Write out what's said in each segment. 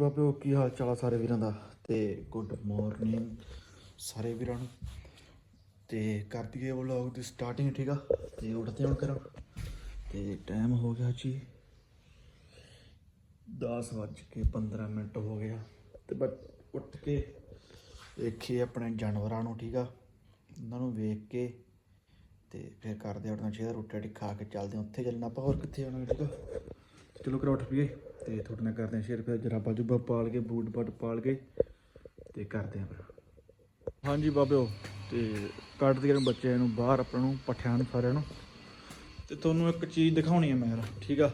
ਬਾਬਿਓ ਕੀ ਹਾਲ ਚਾਲ ਆ ਸਾਰੇ ਵੀਰਾਂ ਦਾ? ਤੇ ਗੁੱਡ ਮਾਰਨਿੰਗ ਸਾਰੇ ਵੀਰਾਂ ਨੂੰ। ਤੇ ਕਰ ਦਈਏ ਵਲੌਗ ਦੀ ਸਟਾਰਟਿੰਗ ਠੀਕ ਆ? ਤੇ ਉੱਠਦੇ ਹੁਣ ਕਰਾਂ ਤੇ ਟਾਈਮ ਹੋ ਗਿਆ ਜੀ 10 ਵੱਜ ਕੇ 15 ਮਿੰਟ ਹੋ ਗਿਆ ਤੇ ਬਸ ਉੱਠ ਕੇ ਦੇਖੀਏ ਆਪਣੇ ਜਾਨਵਰਾਂ ਨੂੰ, ਠੀਕ ਆ? ਉਹਨਾਂ ਨੂੰ ਵੇਖ ਕੇ ਤੇ ਫਿਰ ਕਰਦੇ ਆ ਆਪਣਾ ਸ਼ੇਅਰ ਰੋਟੀ ਰਾਟੀ ਖਾ ਕੇ ਚੱਲਦੇ ਆ। ਉੱਥੇ ਚੱਲਣਾ ਆਪਾਂ, ਹੋਰ ਕਿੱਥੇ ਜਾਣਾ, ਠੀਕ ਆ? ਚਲੋ ਕਰੋ ਉੱਠ ਪਈਏ। ਤੇ ਤੁਹਾਡੇ ਨਾਲ ਕਰਦੇ ਆ ਸ਼ੇਅਰ ਫਿਰ ਜਰਾਬਾ ਜੁਬਾ ਪਾਲ ਕੇ, ਬੂਟ ਬਾਟ ਪਾਲ ਕੇ ਤੇ ਕਰਦੇ ਆ ਫਿਰ। ਹਾਂਜੀ ਬਾਬਿਓ ਤੇ ਕੱਢਦੇ ਦੇ ਬੱਚਿਆਂ ਨੂੰ ਬਾਹਰ ਆਪਾਂ ਨੂੰ, ਪੱਠਿਆਂ ਨੂੰ ਸਾਰਿਆਂ ਨੂੰ। ਤੇ ਤੁਹਾਨੂੰ ਇੱਕ ਚੀਜ਼ ਦਿਖਾਉਣੀ ਹੈ ਮੈਂ ਯਾਰ, ਠੀਕ ਆ?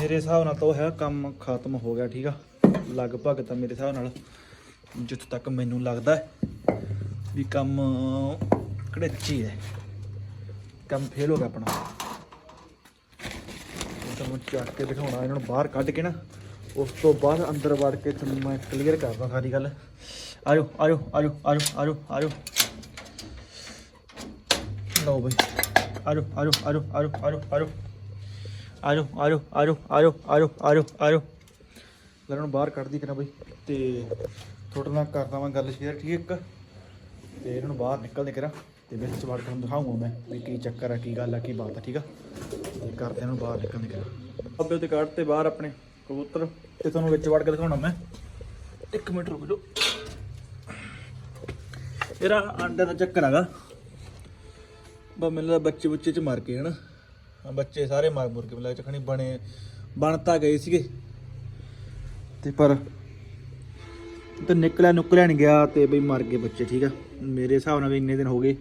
ਮੇਰੇ ਹਿਸਾਬ ਨਾਲ ਤਾਂ ਉਹ ਹੈ, ਕੰਮ ਖਤਮ ਹੋ ਗਿਆ, ਠੀਕ ਆ? ਲਗਭਗ ਤਾਂ ਮੇਰੇ ਹਿਸਾਬ ਨਾਲ ਜਿੱਥੇ ਤੱਕ ਮੈਨੂੰ ਲੱਗਦਾ ਵੀ ਕੰਮ ਕੜੇਚੀ ਹੈ। ਕੰਮ ਫੇਲ ਹੋ ਗਿਆ ਆਪਣਾ। ਤੁਹਾਨੂੰ ਚੱਕ ਕੇ ਦਿਖਾਉਣਾ ਇਹਨਾਂ ਨੂੰ ਬਾਹਰ ਕੱਢ ਕੇ ਨਾ ਉਸ ਤੋਂ ਬਾਅਦ ਅੰਦਰ ਵੜ ਕੇ ਤੁਹਾਨੂੰ ਮੈਂ ਕਲੀਅਰ ਕਰਦਾ ਸਾਰੀ ਗੱਲ ਆਜੋ ਆਜੋ ਆਜੋ ਆਜੋ ਆਜੋ ਆਜੋ ਲਓ ਬਈ ਆਜੋ ਆਜੋ ਆਜੋ ਆਜੋ ਆਜੋ ਆਜੋ ਆਜੋ ਆਜੋ ਆਜੋ ਆਜੋ ਆਜੋ ਆਜੋ ਆਜੋ ਲੈ ਨੂੰ ਬਾਹਰ ਕੱਢਦੀ ਕਰਾਂ ਬਈ ਤੇ ਤੁਹਾਡੇ ਨਾਲ ਕਰਦਾ ਮੈਂ ਗੱਲ ਸ਼ੇਅਰ ਠੀਕ ਇੱਕ ਤੇ ਇਹਨਾਂ ਨੂੰ ਬਾਹਰ ਨਿਕਲਦੇ ਕਰਾਂ ਤੇ ਵਿੱਚ ਵੜ ਕੇ ਤੁਹਾਨੂੰ ਦਿਖਾਉਂਗਾ ਮੈਂ ਵੀ ਕੀ ਚੱਕਰ ਆ ਕੀ ਗੱਲ ਆ ਕੀ ਬਾਤ ਆ ਠੀਕ ਆ? ਤੇ ਕਰਦੇ ਨੂੰ ਬਾਹਰ ਨਿਕਲਦੇ ਕਰਾਂ ਅੱਬੇ ਤੇ ਕੱਢ ਤੇ ਬਾਹਰ ਆਪਣੇ ਕਬੂਤਰ। ਤੇ ਤੁਹਾਨੂੰ ਵਿੱਚ ਵੜ ਕੇ ਦਿਖਾਉਣਾ ਮੈਂ। ਇੱਕ ਮਿੰਟ ਰੁਕ ਜਾਓ। ਇਹਦਾ ਅੰਡੇ ਦਾ ਚੱਕਰ ਹੈਗਾ। ਬਾ ਮੈਨੂੰ ਲੱਗਦਾ ਬੱਚੇ ਬੁੱਚੇ ਚ ਮਾਰ ਕੇ ਹਨਾ। ਬੱਚੇ ਸਾਰੇ ਮਾਰ ਮੁਰ ਕੇ ਲੱਗਦਾ ਚਖਣੀ ਬਣੇ ਬਣ ਤਾਂ ਗਏ ਸੀਗੇ। ਤੇ ਪਰ ਤੇ ਨਿਕਲਿਆ ਨੁਕਲਿਆ ਨਹੀਂ ਗਿਆ ਤੇ ਬਈ ਮਰ ਗਏ ਬੱਚੇ ਠੀਕ ਆ। ਮੇਰੇ ਹਿਸਾਬ ਨਾਲ ਵੀ ਇੰਨੇ ਦਿਨ ਹੋ ਗਏ।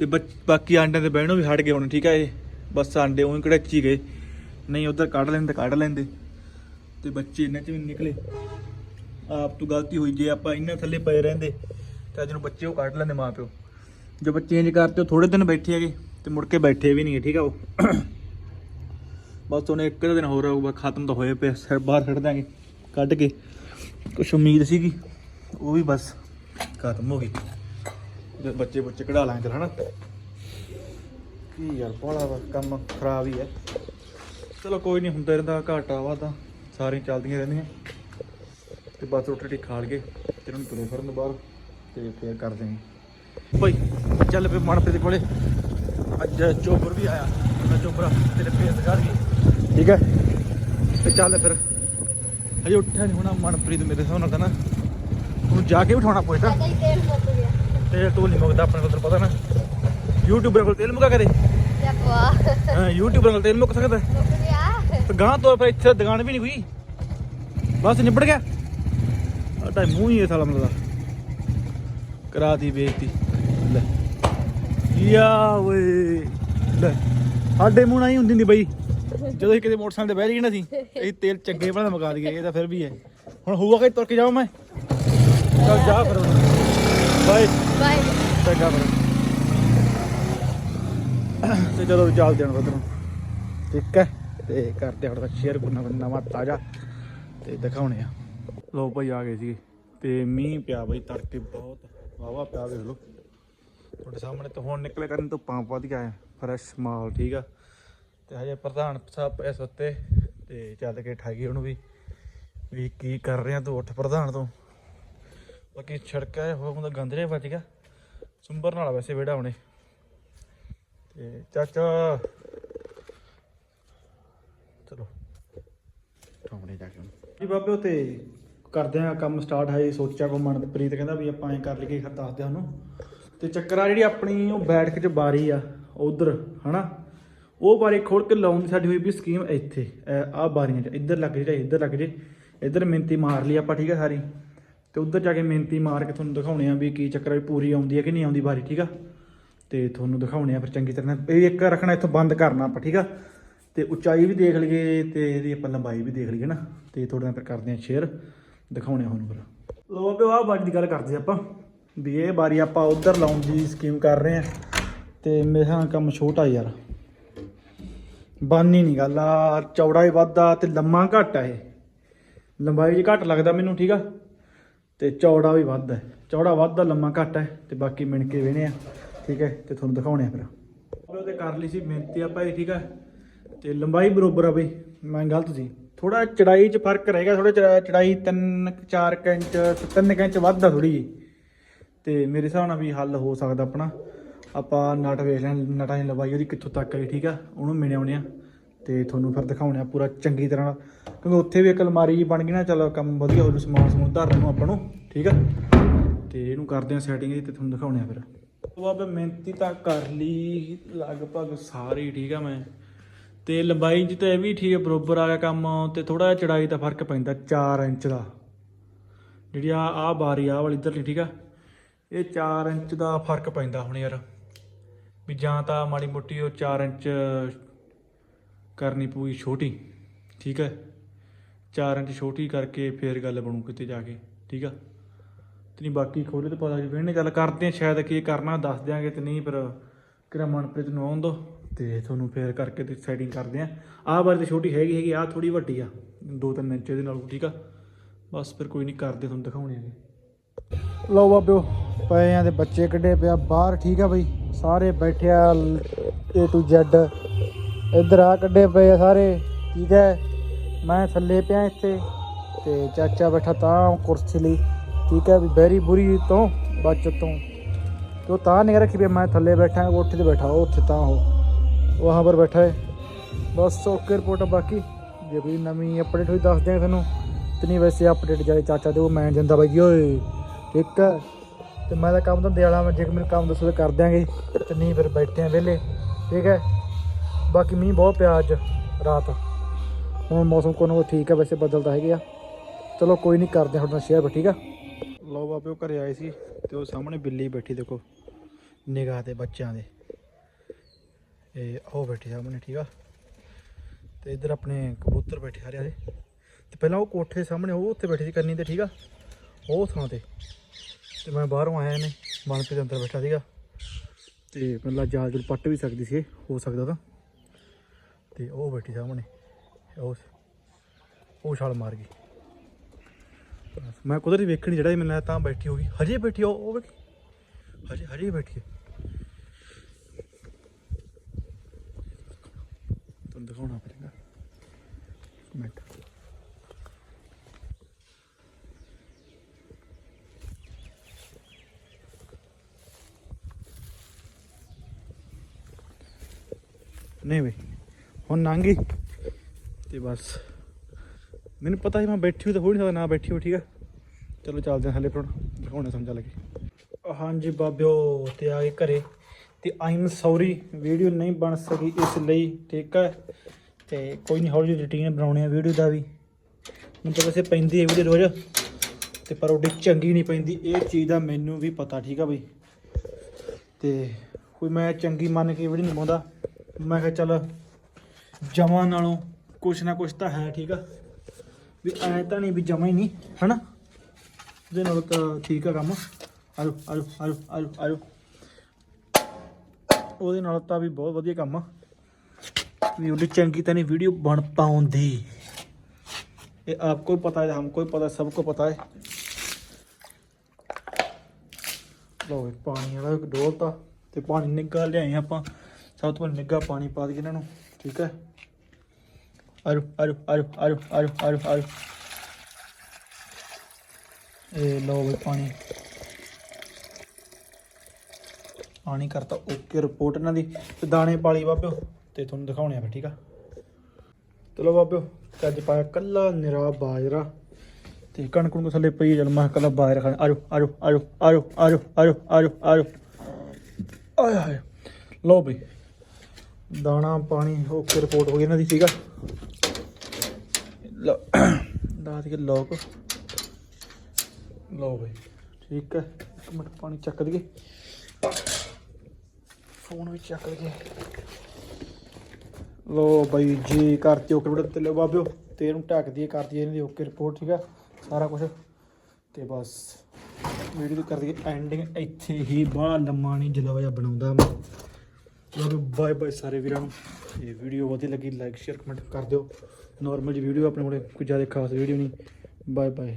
ਤੇ ਬੱਚ- ਬਾਕੀ ਆਂਡਿਆਂ ਦੇ ਬਹਿਣੋਂ ਵੀ ਹਟ ਗਏ ਹੁਣ, ਠੀਕ ਆ ਇਹ? ਬਸ ਆਂਡੇ ਉਹੀ ਕੜਚੀ ਗਏ। ਨਹੀਂ, ਉਧਰ ਕੱਢ ਲੈਂਦੇ ਕੱਢ ਲੈਂਦੇ। ਤੇ ਬੱਚੇ ਇਹਨਾਂ ਚ ਵੀ ਨੀ ਨਿਕਲੇ। ਆਪ ਤੋਂ ਗਲਤੀ ਹੋਈ, ਜੇ ਆਪਾਂ ਇਹਨਾਂ ਥੱਲੇ ਪਏ ਰਹਿੰਦੇ, ਤਾਂ ਅੱਜ ਨੂੰ ਬੱਚੇ ਉਹ ਕੱਢ ਲੈਂਦੇ ਮਾਂ ਪਿਓ ਜੋ ਬੱਚੇ ਚੇਂਜ ਕਰਤੇ ਉਹ ਥੋੜੇ ਦਿਨ ਬੈਠੇ ਹੈਗੇ, ਤੇ ਮੁੜ ਕੇ ਬੈਠੇ ਵੀ ਨਹੀਂ ਠੀਕ ਆ ਉਹ? ਬਸ ਉਹਨੇ ਇੱਕ ਦਿਨ ਹੋਰ ਆਊਗਾ, ਖਤਮ ਤਾਂ ਹੋਏ ਪਏ ਸਿਰ ਬਾਹਰ ਕੱਢ ਦਾਂਗੇ ਕੱਢ ਕੇ। ਕੁਛ ਉਮੀਦ ਸੀਗੀ, ਉਹ ਵੀ ਬਸ ਖਤਮ ਹੋ ਗਈ। ਜਦ ਬੱਚੇ ਬੱਚੇ ਕਢਾ ਲਾਂਗੇ ਚਲ ਹਨਾ? ਕੀ ਯਾਰ ਬੜਾ ਵਾ, ਕੰਮ ਖਰਾਬ ਹੀ ਹੈ ਚਲੋ ਕੋਈ ਨਹੀਂ, ਹੁੰਦਾ ਰਹਿੰਦਾ, ਘਾਟਾ ਵਾਦਾ ਸਾਰੀਆਂ ਚੱਲਦੀਆਂ ਰਹਿੰਦੀਆਂ। ਤੇ ਬਸ ਰੋਟੀ ਰੋਟੀ ਖਾ ਲਈਏ ਤੇ ਇਹਨਾਂ ਨੂੰ ਤੁਰੇ ਫਿਰਨ ਬਾਹਰ ਤੇ ਫੇਰ ਕਰ ਆਂ ਭਾਈ ਚੱਲ ਪਏ ਮਨਪ੍ਰੀਤ ਦੇ ਕੋਲੇ। ਅੱਜ ਚੋਬਰ ਵੀ ਆਇਆ। ਮੈਂ ਚੋਬਰ ਤੇਰੇ ਫੇਸ ਕਰ ਗਈ। ਠੀਕ ਹੈ? ਤੇ ਚੱਲ ਫਿਰ। ਹਜੇ ਉੱਠਿਆ ਨਹੀਂ ਹੋਣਾ ਮਨਪ੍ਰੀਤ ਮੇਰੇ ਹਿਸਾਬ ਨਾਲ ਤਾਂ ਨਾ। ਉਹਨੂੰ ਜਾ ਕੇ ਉਠਾਉਣਾ ਪਊਗਾ ਪਤਾ ਤੇਲ ਟੂਲ ਨਹੀਂ ਮੁੱਕਦਾ ਆਪਣੇ ਕੋਲ ਤੈਨੂੰ ਪਤਾ ਨਾ। ਯੂਟਿਊਬਰ ਕੋਲ ਤੇਲ ਮੁੱਕਾ ਕਰੇ ਹਾਂ ਯੂਟਿਊਬਰ ਕੋਲ ਤੇਲ ਮੁੱਕ ਸਕਦਾ। ਤੇ ਗਾਂ ਤੋਂ ਫਿਰ ਇੱਥੇ ਦੁਕਾਨ ਵੀ ਨਹੀਂ ਕੋਈ। ਬਸ ਨਿਬੜ ਗਿਆ। ਆਟਾ ਮੂੰਹ ਹੀ ਇਹ ਸਾਲਾ ਮਤਲਬ ਕਰਾਤੀ ਬੇਇੱਜ਼ਤੀ। ਲੈ। ਯਾ ਵੇ ਲੈ। ਸਾਡੇ ਮੂੰਹ ਨਾਲ ਹੀ ਹੁੰਦੀ ਨਹੀਂ ਬਈ। ਜਦੋਂ ਅਸੀਂ ਕਿਤੇ ਮੋਟਰਸਾਈਕਲ ਤੇ ਬਹਿ ਜਾਈਏ ਨਾ ਅਸੀਂ ਅਸੀਂ ਤੇਲ ਚੰਗੇ ਬਣਾ ਮਗਾ ਦਈਏ ਇਹ ਤਾਂ ਫਿਰ ਵੀ ਹੈ। ਹੁਣ ਹੋਊਗਾ ਕਿ ਤੁਰ ਕੇ ਜਾਵਾਂ ਮੈਂ? ਚੱਲ ਜਾ ਫਿਰ ਬਾਏ। ਬਾਏ ਚੰਗਾ ਫਿਰ। ਤੇ ਚਲੋ ਚੱਲਦੇ ਹਾਂ ਉਧਰ। ਠੀਕ ਹੈ? ਤੇ ਕਰਦੇ ਹਾਂ ਸ਼ੇਅਰ ਕੋਈ ਨਵਾਂ ਤਾਜ਼ਾ ਤੇ ਦਿਖਾਉਣੇ ਆ ਲੋ ਭਾਈ ਆ ਗਏ ਸੀ ਤੇ ਮੀਂਹ ਪਿਆ ਬਈ, ਤੜਕੇ ਬਹੁਤ। ਵਾਵਾ ਪਿਆ ਵੇਖ ਲੋ ਤੁਹਾਡੇ ਸਾਹਮਣੇ ਤਾਂ ਹੁਣ ਨਿਕਲੇ ਕਰਨ ਤੋਂ ਪੰਪ ਵਧ ਗਿਆ ਫਰੈਸ਼ ਮਾਲ, ਠੀਕ ਆ। ਤੇ ਹਜੇ ਪ੍ਰਧਾਨ ਸਾਹਿਬ ਪਏ ਉੱਤੇ ਤੇ ਚੱਲ ਕੇ ਠਾਗੀ ਉਹਨੂੰ ਵੀ ਵੀ ਕੀ ਕਰ ਰਿਹਾ ਤੂੰ ਉੱਠ ਪ੍ਰਧਾਨ ਤੋਂ। ਬਾਕੀ ਛੜਕਾ ਹੋ ਹੁੰਦਾ ਗੰਦਰੇ ਵੱਜ ਗਿਆ। ਸੁੰਬਰ ਨਾਲ ਵੈਸੇ ਵਿਹੜਾ ਹੁਣੇ। ਤੇ ਚਾਚਾ। ਚਲੋ। ਠਾਉਣੇ ਜਾ ਕੇ ਜੀ ਬਾਬੇ ਉਤੇ ਕਰਦੇ ਆ ਕੰਮ ਸਟਾਰਟ ਹੈ ਸੋਚਿਆ ਕੋ ਮਨਪ੍ਰੀਤ ਕਹਿੰਦਾ ਵੀ ਆਪਾਂ ਐ ਕਰ ਲਈਏ ਖਰ ਦੱਸਦੇ ਉਹਨੂੰ। ਤੇ ਚੱਕਰ ਆ ਜਿਹੜੀ ਆਪਣੀ ਉਹ ਬੈਠਕ ਚ ਬਾਰੀ ਆ ਉਧਰ ਹਨਾ? ਉਹ ਬਾਰੀ ਖੋਲ ਕੇ ਲਾਉਣ ਦੀ ਸਾਡੀ ਹੋਈ ਵੀ ਸਕੀਮ ਇੱਥੇ ਆ ਬਾਰੀਆਂ ਚ ਇੱਧਰ ਲੱਗ ਜੇ ਇੱਧਰ ਲੱਗ ਜੇ। ਇੱਧਰ ਮਿੰਤੀ ਮਾਰ ਲਈ ਆਪਾਂ ਠੀਕ ਆ ਸਾਰੀ। ਤੇ ਉੱਧਰ ਜਾ ਕੇ ਮਿਹਨਤੀ ਮਾਰ ਕੇ ਤੁਹਾਨੂੰ ਦਿਖਾਉਣੇ ਆ ਵੀ ਕੀ ਚੱਕਰ ਆ, ਵੀ ਪੂਰੀ ਆਉਂਦੀ ਹੈ ਕਿ ਨਹੀਂ ਆਉਂਦੀ ਬਾਰੀ ਠੀਕ ਆ? ਤੇ ਤੁਹਾਨੂੰ ਦਿਖਾਉਣੇ ਆ ਫਿਰ ਚੰਗੀ ਤਰ੍ਹਾਂ। ਇਹ ਇੱਕ ਰੱਖਣਾ ਇੱਥੋਂ ਬੰਦ ਕਰਨਾ ਆਪਾਂ, ਠੀਕ ਆ? ਤੇ ਉਚਾਈ ਵੀ ਦੇਖ ਲਈਏ ਤੇ ਇਹਦੀ ਆਪਾਂ ਲੰਬਾਈ ਵੀ ਦੇਖ ਲਈਏ ਨਾ। ਤੇ ਤੁਹਾਡੇ ਨਾਲ ਫਿਰ ਕਰਦੇ ਆ ਸ਼ੇਅਰ। ਦਿਖਾਉਣੇ ਆ ਹੁਣ ਫਿਰ। ਲੋ ਆਪੇ ਆਹ ਬਾਰੀ ਦੀ ਗੱਲ ਕਰਦੇ ਆਪਾਂ। ਵੀ ਇਹ ਬਾਰੀ ਆਪਾਂ ਉੱਧਰ ਲਾਉਣ ਦੀ ਸਕੀਮ ਕਰ ਰਹੇ ਆ। ਤੇ ਮੇਰਾ ਕੰਮ ਛੋਟਾ ਯਾਰ। ਬਾਨੀ ਨਹੀਂ ਗੱਲ ਆ ਚੌੜਾ ਹੀ ਵੱਧਾ ਤੇ ਲੰਮਾ ਘੱਟ ਆ ਇਹ। ਲੰਬਾਈ ਜੀ ਘੱਟ ਲੱਗਦਾ ਮੈਨੂੰ, ਠੀਕ ਆ? ਤੇ ਚੌੜਾ ਵੀ ਵੱਧ ਹੈ। ਚੌੜਾ ਵੱਧ ਦਾ ਲੰਮਾ ਘੱਟ ਹੈ ਤੇ ਬਾਕੀ ਮਿਣ ਕੇ ਵੇਣੇ ਆ। ਠੀਕ ਹੈ ਤੇ ਤੁਹਾਨੂੰ ਦਿਖਾਉਣੇ ਆ ਫਿਰ। ਉਹ ਤੇ ਕਰ ਲਈ ਸੀ ਮਿਹਨਤੀ ਆਪਾਂ ਇਹ, ਠੀਕ ਹੈ? ਤੇ ਲੰਬਾਈ ਬਰੋਬਰ ਆ ਬਈ। ਮੈਂ ਗਲਤ ਸੀ ਥੋੜਾ ਚੜਾਈ 'ਚ ਫ਼ਰਕ ਰਹੇਗਾ ਥੋੜਾ ਚੜਾਈ 3 4 ਇੰਚ 3 ਇੰਚ ਵੱਧ ਆ ਥੋੜੀ ਤੇ ਮੇਰੇ ਹਿਸਾਬ ਨਾਲ ਵੀ ਹੱਲ ਹੋ ਸਕਦਾ ਆਪਣਾ। ਆਪਾਂ ਨਟ ਵੇਖ ਲੈਣ, ਨਟਾਂ ਦੀ ਲੰਬਾਈ ਉਹਦੀ ਕਿੱਥੋਂ ਤੱਕ ਹੈ ਠੀਕ ਆ ਉਹਨੂੰ ਮਿਣੇ ਆਉਣੇ ਆ। ਤੇ ਤੁਹਾਨੂੰ ਫਿਰ ਦਿਖਾਉਣੇ ਆ ਪੂਰਾ ਚੰਗੀ ਤਰ੍ਹਾਂ ਕਿਉਂਕਿ ਉੱਥੇ ਵੀ ਇੱਕ ਅਲਮਾਰੀ ਜਿਹੀ ਬਣ ਗਈ ਨਾ, ਚਲੋ ਕੰਮ ਵਧੀਆ ਹੋ ਜੂ ਸਮਾਨ ਸਮੂਨ ਧਰਨ ਨੂੰ ਆਪਾਂ ਨੂੰ, ਠੀਕ ਆ? ਤੇ ਇਹਨੂੰ ਕਰਦੇ ਆ ਸੈਟਿੰਗ ਤੇ ਤੁਹਾਨੂੰ ਦਿਖਾਉਣੇ ਆ ਫਿਰ। ਉਹ ਆਪੇ ਮਿਹਨਤੀ ਤਾਂ ਕਰ ਲਈ, ਲਗਭਗ ਸਾਰੀ, ਠੀਕ ਆ ਮੈਂ। ਤੇ ਲੰਬਾਈ 'ਚ ਤਾਂ ਇਹ ਵੀ ਠੀਕ ਹੈ ਬਰੋਬਰ ਆ ਗਿਆ ਕੰਮ, ਤੇ ਥੋੜਾ ਜਿਹਾ ਚੜਾਈ ਦਾ ਫ਼ਰਕ ਪੈਂਦਾ 4 ਇੰਚ ਦਾ। ਜਿਹੜੀ ਆ ਆ ਬਾਰੀ, ਆ ਵਾਲੀ ਇੱਧਰਲੀ, ਠੀਕ ਆ? ਇਹ 4 ਇੰਚ ਦਾ ਫ਼ਰਕ ਪੈਂਦਾ ਹੁਣ ਯਾਰ। ਵੀ ਜਾਂ ਤਾਂ ਮਾੜੀ ਮੋਟੀ ਉਹ 4 ਇੰਚ ਕਰਨੀ ਪਊਗੀ ਛੋਟੀ, ਠੀਕ ਹੈ? 4 ਇੰਚ ਛੋਟੀ ਕਰਕੇ ਫੇਰ ਗੱਲ ਬਣੂ ਕਿਤੇ ਜਾ ਕੇ, ਠੀਕ ਆ? ਤੇ ਨਹੀਂ ਬਾਕੀ ਖੋਲੇ ਤੇ ਪਤਾ ਜੀ ਵੇਣੇ ਚੱਲ ਕਰਦੇ ਆ ਸ਼ਾਇਦ ਕੀ ਕਰਨਾ, ਦੱਸ ਦਿਆਂਗੇ ਤੇ ਨਹੀਂ, ਪਰ ਕਿਰਾ ਮਨਪ੍ਰੀਤ ਨੂੰ ਆਉਣ ਦੋ ਤੇ ਤੁਹਾਨੂੰ ਫੇਰ ਕਰਕੇ ਤੇ ਸੈਟਿੰਗ ਕਰਦੇ ਆ ਆਹ ਬਾਰੇ ਤੇ ਛੋਟੀ ਹੈਗੀ ਹੈਗੀ, ਆਹ ਥੋੜੀ ਵੱਡੀ ਆ 2-3 ਇੰਚ ਇਹਦੇ ਨਾਲ, ਠੀਕ ਆ? ਬਸ ਫਿਰ ਕੋਈ ਨਹੀਂ, ਕਰਦੇ ਤੁਹਾਨੂੰ ਦਿਖਾਉਣੇ ਆਗੇ ਲਓ ਬਾਬਿਓ, ਪਏ ਆ ਤੇ ਬੱਚੇ ਕੱਢੇ ਪਿਆ, ਬਾਹਰ ਠੀਕ ਆ ਬਈ, ਸਾਰੇ ਬੈਠਿਆ ਏ ਟੂ to ਇੱਧਰ ਆ ਕੱਢੇ ਪਏ ਆ ਸਾਰੇ, ਠੀਕ ਹੈ। ਮੈਂ ਥੱਲੇ ਪਿਆ ਇੱਥੇ ਤੇ ਚਾਚਾ ਬੈਠਾ ਤਾਂ ਕੁਰਸੀ ਲਈ, ਠੀਕ ਹੈ ਵੀ ਬੈਰੀ ਬੁਰੀ ਤੋਂ ਬਚਤ ਤੋਂ। ਤੇ ਉਹ ਤਾਂ ਨਹੀਂ ਰੱਖੀ ਵੀ ਮੈਂ ਥੱਲੇ ਬੈਠਾ ਹਾਂ ਕੋਠੇ ਤੇ ਬੈਠਾ, ਉਹ ਉੱਥੇ ਤਾਂ ਉਹ ਵਹਾਂ ਪਰ ਬੈਠਾ ਹੈ। ਬਸ ਓਕੇ ਰਿਪੋਰਟ ਬਾਕੀ, ਜੇ ਕੋਈ ਨਵੀਂ ਅਪਡੇਟ ਹੋਈ ਦੱਸ ਦਿਆਂਗੇ ਤੁਹਾਨੂੰ ਤੇ ਨਹੀਂ ਵੈਸੇ ਅਪਡੇਟ ਜਿਹੜੇ ਚਾਚਾ ਦੇ ਉਹ ਮੈਂ ਜਾਂਦਾ ਬਾਈ ਜੀ ਓਏ, ਠੀਕ ਹੈ। ਤੇ ਮੈਂ ਤਾਂ ਕੰਮ ਧੰਦੇ ਵਾਲਾ ਮੈਂ ਜੇ ਮੈਨੂੰ ਕੰਮ ਦੱਸੋ ਤਾਂ ਕਰ ਦਿਆਂਗੇ। ਤੇ ਨਹੀਂ ਫਿਰ ਬੈਠੇ ਆ ਵਿਹਲੇ, ਠੀਕ ਹੈ। ਬਾਕੀ ਮੀਂਹ ਬਹੁਤ ਪਿਆ ਅੱਜ, ਰਾਤ। ਹੁਣ ਮੌਸਮ ਕੋਨੋਂ ਠੀਕ ਹੈ ਵੈਸੇ ਬਦਲਦਾ ਹੈਗੇ ਆ। ਚਲੋ ਕੋਈ ਨਹੀਂ ਕਰਦੇ ਤੁਹਾਡੇ ਨਾਲ ਸ਼ੇਅਰ ਠੀਕ ਆ? ਲਓ ਬਾਬੇ, ਉਹ ਘਰੇ ਆਏ ਸੀ ਤੇ ਉਹ ਸਾਹਮਣੇ ਬਿੱਲੀ ਬੈਠੀ, ਦੇਖੋ। ਨਿਗਾਹ ਤੇ ਬੱਚਿਆਂ ਦੇ। ਇਹ ਉਹ ਬੈਠੀ ਸਾਹਮਣੇ, ਠੀਕ ਆ? ਤੇ ਇੱਧਰ ਆਪਣੇ ਕਬੂਤਰ ਬੈਠੇ ਸਾਰੇ ਆਲੇ ਤੇ ਪਹਿਲਾਂ ਉਹ ਕੋਠੇ ਸਾਹਮਣੇ, ਉਹ ਉੱਥੇ ਬੈਠੇ ਸੀ ਕਰਨੀ ਤੇ, ਠੀਕ ਆ? ਉਹ ਥਾਂ ਤੇ। ਤੇ ਮੈਂ ਬਾਹਰੋਂ ਆਇਆ ਨੇ ਮਨਪ੍ਰੀਤ ਅੰਦਰ ਬੈਠਾ ਸੀਗਾ ਤੇ ਮਤਲਬ ਜਾਲ ਜੁਲ ਪੱਟ ਵੀ ਸਕਦੀ ਸੀ ਹੋ ਸਕਦਾ ਤਾਂ। ਤੇ ਉਹ ਬੈਠੀ ਸਾਹਮਣੇ ਉਹ ਉਹ ਛਾਲ ਮਾਰ ਗਈ। ਮੈਂ ਕੁਦਰਤੀ ਵੇਖਣੀ ਜਿਹੜਾ ਮੈਨੂੰ ਤਾਂ ਬੈਠੀ ਹੋਗੀ ਹਜੇ ਬੈਠੀ ਆ, ਉਹ ਉਹ ਬੈਠੀ? ਹਜੇ ਹਜੇ ਬੈਠੀ ਤੁਹਾਨੂੰ ਦਿਖਾਉਣਾ ਪੜੇਗਾ ਮਿੰਟ। ਨਹੀਂ ਬਈ। ਹੁਣ ਲੰਘ ਗਈ ਤੇ ਬਸ। ਮੈਨੂੰ ਪਤਾ ਸੀ ਮੈਂ ਬੈਠੀ ਹੋਈ ਤਾਂ ਹੋ ਨਹੀਂ ਸਕਦਾ, ਨਾ ਬੈਠੀ ਹੋ ਠੀਕ ਆ? ਚਲੋ ਚੱਲਦੇ ਹਾਂ ਹਲੇ ਪਰ ਦਿਖਾਉਣਾ ਸਮਝਾ ਲੱਗੇ। ਹਾਂਜੀ ਬਾਬਿਓ, ਤੇ ਆ ਗਏ ਘਰੇ। ਤੇ ਆਈਮ ਸੌਰੀ, ਵੀਡੀਓ ਨਹੀਂ ਬਣ ਸਕੀ ਇਸ ਲਈ, ਠੀਕ ਹੈ ਤੇ ਕੋਈ ਨਹੀਂ ਹੌਲੀ ਰੁਟੀਨ ਬਣਾਉਣੀ ਆ ਵੀਡੀਓ ਦਾ ਵੀ। ਹੁਣ ਤਾਂ ਵੈਸੇ ਪੈਂਦੀ ਹੈ ਵੀਡੀਓ ਰੋਜ਼, ਤੇ ਪਰ ਉਹਦੀ ਚੰਗੀ ਨਹੀਂ ਪੈਂਦੀ। ਇਹ ਚੀਜ਼ ਦਾ ਮੈਨੂੰ ਵੀ ਪਤਾ, ਠੀਕ ਆ ਬਈ? ਤੇ ਕੋਈ ਮੈਂ ਚੰਗੀ ਮੰਨ ਕੇ ਵੀਡੀਓ ਨਹੀਂ ਪਾਉਂਦਾ ਮੈਂ ਕਿਹਾ ਚੱਲ ਜਮਾਂ ਨਾਲੋਂ ਕੁਛ ਨਾ ਕੁਛ ਤਾਂ ਹੈ, ਠੀਕ ਆ? ਵੀ ਐ ਤਾਂ ਨਹੀਂ ਵੀ ਜਮਾ ਹੀ ਨਹੀਂ, ਹਨਾ? ਉਹਦੇ ਨਾਲ ਤਾਂ ਠੀਕ ਆ ਕੰਮ। ਆਲੂ ਆਲੂ ਆਲੂ ਆਲੂ ਆਲੂ ਉਹਦੇ ਨਾਲ ਤਾਂ ਵੀ ਬਹੁਤ ਵਧੀਆ ਕੰਮ ਆ। ਵੀ ਉਹਦੀ ਚੰਗੀ ਤਾਂ ਨਹੀਂ ਵੀਡੀਓ ਬਣ ਪਾਉਂਦੀ। ਇਹ ਆਪਕੋ ਹੀ ਪਤਾ ਹੈ ਹਮਕੋ ਹੀ ਪਤਾ ਸਭ ਪਤਾ ਹੈ। ਲੋ ਪਾਣੀ ਵਾਲਾ ਇੱਕ ਡੋਲਤਾ ਤੇ ਪਾਣੀ ਨਿੱਘਾ ਲਿਆਏ ਆਪਾਂ। ਸਭ ਤੋਂ ਪਹਿਲਾਂ ਨਿੱਘਾ ਪਾਣੀ ਪਾ ਦਈਏ ਇਹਨਾਂ ਨੂੰ, ਠੀਕ ਹੈ? ਆਲੂ ਆਲੂ ਆਲੂ ਆਲੂ ਆਲੂ ਆਲੂ ਆਲੂ ਇਹ ਲਓ ਵੀ ਪਾਣੀ। ਪਾਣੀ ਕਰਤਾ। ਓਕੇ ਰਿਪੋਰਟ ਇਹਨਾਂ ਦੀ। ਤੇ ਦਾਣੇ ਪਾਲੀ ਬਾਬਿਓ ਤੇ ਤੁਹਾਨੂੰ ਦਿਖਾਉਣੇ ਆ ਫਿਰ, ਠੀਕ ਆ? ਚਲੋ ਬਾਬਿਓ ਤੇ ਅੱਜ ਪਾਇਆ ਕੱਲਾ ਨਿਰਾ ਬਾਜਰਾ। ਤੇ ਕਣਕ ਨੂੰ ਥੱਲੇ ਪਈ ਜਲ ਮੈਂ ਕੱਲਾ ਬਾਜਰਾ ਖਾਣਾ। ਆਜੋ ਆਜੋ ਆਜੋ ਆਜੋ ਆਜੋ ਆਜੋ ਆਜੋ ਆਜੋ। ਆਏ ਹਾਏ। ਲਓ ਬਈ, ਦਾਣਾ, ਪਾਣੀ, ਓਕੇ ਰਿਪੋਰਟ ਹੋ ਗਈ ਇਹਨਾਂ ਦੀ, ਠੀਕ ਆ? ਲਓ ਦਾਦ ਕੇ ਲੋਕ ਲਓ ਬਈ, ਠੀਕ ਹੈ, ਇੱਕ ਮਿੰਟ ਪਾਣੀ ਚੱਕ ਦਈਏ। ਫੋਨ ਵੀ ਚੱਕ ਲਈਏ ਲੋ ਬਈ, ਜੀ ਕਰਤੀ ਓਕੇ ਵੀਡੀਓ ਤੇ। ਲੋ ਬਾਬਿਓ, ਤੇ ਇਹਨੂੰ ਢੱਕ ਦਈਏ, ਕਰ ਇਹਨਾਂ ਦੀ ਓਕੇ ਰਿਪੋਰਟ ਠੀਕ ਹੈ, ਸਾਰਾ ਕੁਝ ਤੇ ਬਸ ਵੀਡੀਓ ਦੀ ਕਰ ਦਈਏ। ਐਂਡਿੰਗ ਇੱਥੇ ਹੀ ਬੜਾ ਲੰਮਾ ਨਹੀਂ ਜਲਵਾ ਜਿਹਾ ਬਣਾਉਂਦਾ ਮੈਂ। ਬਾਏ ਬਾਏ ਸਾਰੇ ਵੀਰਾਂ ਨੂੰ। ਇਹ ਵੀਡੀਓ ਵਧੀਆ ਲੱਗੀ ਲਾਈਕ ਸ਼ੇਅਰ ਕਮੈਂਟ ਕਰ ਦਿਓ। ਨਾਰਮਲ ਜੀ ਵੀਡੀਓ ਆਪਣੇ ਕੋਲੇ ਕੋਈ ਜ਼ਿਆਦਾ ਖਾਸ ਵੀਡੀਓ ਨਹੀਂ। Bye bye